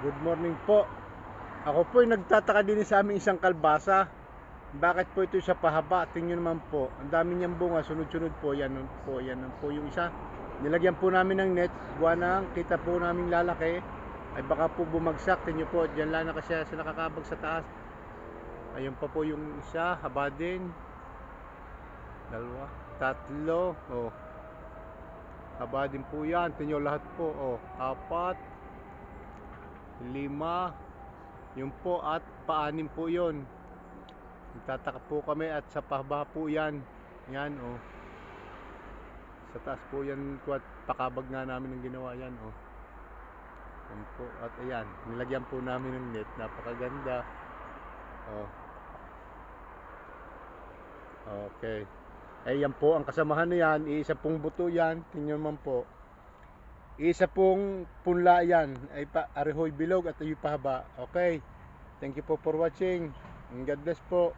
Good morning po. Ako po ay nagtataka din sa aming isang kalbasa. Bakit po ito sa pahaba? Tingnan naman po. Ang dami niyang bunga. Sunod-sunod po. Yan po. Yan po yung isa. Nilagyan po namin ng net. Buwan na. Kita po namin lalaki. Ay baka po bumagsak. Tingnan po. Diyan lang na kasi sa nakakabag sa taas. Ayun pa po yung isa. Haba din. Dalawa. Tatlo. Oh. Haba din po yan. Tingnan lahat po. Oh. Apat. Lima. Yun po at paanim po yun. Nagtataka po kami at sa pahaba po yan. Yan oh. Sa taas po yan at pakabag nga namin ng ginawa yan oh. Yan po at ayan. Nilagyan po namin ng net. Napakaganda. Oh. Okay. Eh po ang kasamahan na yan. Iisa pong buto yan. Tingnan naman po. Isa pong punla yan ay pa Arihoy Bilog at yung pahaba. Okay. Thank you po for watching. God bless po.